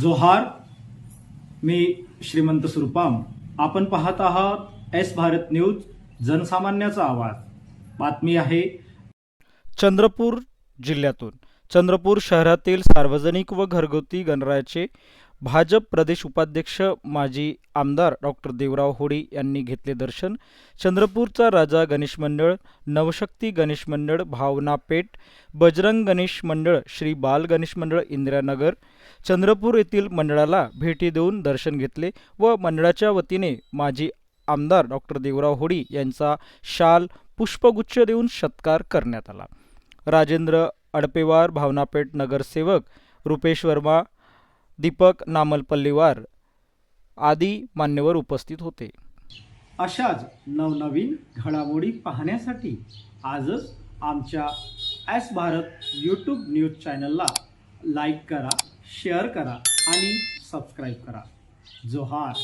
जोहार मी श्रीमंत सुरपाम. आपण पाहत आहात एस भारत न्यूज जनसामान्याचा आवाज. बातमी आहे. चंद्रपूर जिल्ह्यातून. चंद्रपूर शहरातील सार्वजनिक व घरगुती गणरायाचे भाजप प्रदेश उपाध्यक्ष माजी आमदार डॉक्टर देवराव होडी यांनी घेतले दर्शन. चंद्रपूरचा राजा गणेश मंडळ नवशक्ती गणेश मंडळ भावना पेठ बजरंग गणेश मंडळ श्री बाल गणेश मंडळ इंदिरानगर चंद्रपूर येथील मंडळाला भेटी देऊन दर्शन घेतले व मंडळाच्या वतीने माजी आमदार डॉक्टर देवराव होडी यांचा शाल पुष्पगुच्छ देऊन सत्कार करण्यात आला. राजेंद्र अडपेवार भावनापेठ नगरसेवक रुपेश वर्मा दीपक नामलपल्लीवार आदी मान्यवर उपस्थित होते. अशाच नवनवीन घडामोडी पाहण्यासाठी आजच आमच्या एस भारत यूट्यूब न्यूज चॅनलला लाईक करा शेअर करा आणि सबस्क्राईब करा. जोहार.